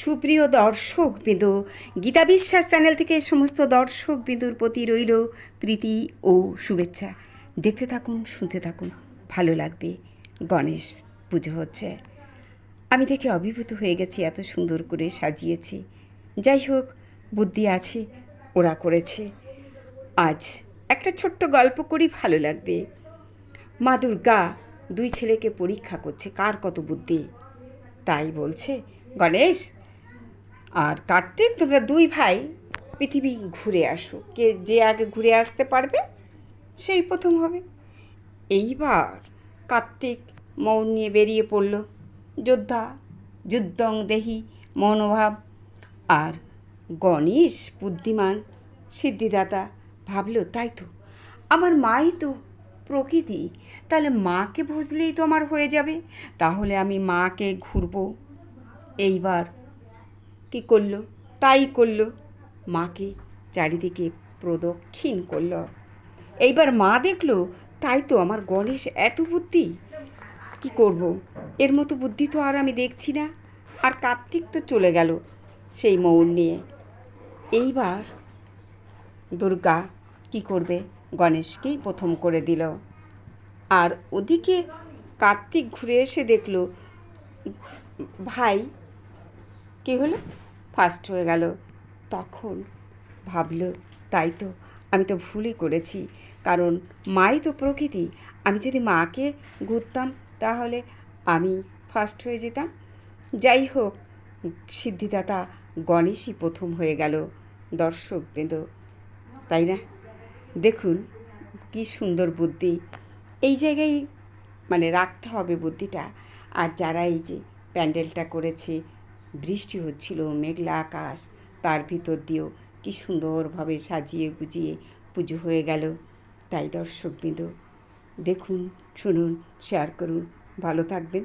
সুপ্রিয় দর্শক বিন্দু গীতা বিশ্বাস চ্যানেল থেকে সমস্ত দর্শক বিন্দুর প্রতি রইল প্রীতি ও শুভেচ্ছা। দেখতে থাকুন, শুনতে থাকুন, ভালো লাগবে, গণেশ পুজো হচ্ছে। আমি দেখে অভিভূত হয়ে গেছি, এত সুন্দর করে সাজিয়েছি। যাই হোক, বুদ্ধি আছে, ওরা করেছে। আজ একটা ছোট্ট গল্প করি, ভালো লাগবে। মা দুর্গা দুই ছেলেকে পরীক্ষা করছে, কার কত বুদ্ধি? তাই বলছে, গণেশ আর কার্তিক, তোমরা দুই ভাই পৃথিবী ঘুরে আসো। কে যে আগে ঘুরে আসতে পারবে, সেই প্রথম হবে। এইবার কার্তিক মৌন নিয়ে বেরিয়ে পড়ল। যোদ্ধা, যুদ্ধং দেহি মনোভাব। আর গণেশ বুদ্ধিমান, সিদ্ধিদাতা ভাবল, তাই তো, আমার মাই তো প্রকৃতি, তাহলে মাকে বুঝলেই তো আমার হয়ে যাবে। তাহলে আমি মাকে ঘুরবো। এইবার কি করল? তাই করল। মাকে চারিদিকে প্রদক্ষিণ করল। এইবার মা দেখল, তাই তো আমার গণেশ এত বুদ্ধি। কি করব? এর মতো বুদ্ধি তো আর আমি দেখছি না। আর কার্তিক তো চলে গেল সেই মৌন নিয়ে। এইবার দুর্গা কি করবে? গণেশকেই প্রথম করে দিল। আর ওদিকে কার্তিক ঘুরে এসে দেখল, ভাই কী হলো? ফার্স্ট হয়ে গেল। তখন ভাবলো, তাই তো, আমি তো ভুলই করেছি। কারণ মাই তো প্রকৃতি। আমি যদি মাকে ঘুরতাম তাহলে আমি ফার্স্ট হয়ে যেতাম। যাই হোক, সিদ্ধিদাতা গণেশই প্রথম হয়ে গেল দর্শক বৃন্দ। তাই না? দেখুন, কি সুন্দর বুদ্ধি। এই জায়গায় মানে রাখতে হবে বুদ্ধিটা। আর যারা এই যে প্যান্ডেলটা করেছে বৃষ্টি হচ্ছিল, মেঘলা আকাশ। তার ভিতর দিয়েও কি সুন্দরভাবে সাজিয়ে গুজিয়ে পুজো হয়ে গেল। তাই দর্শকবৃন্দ, দেখুন, শুনুন শেয়ার করুন। ভালো থাকবেন।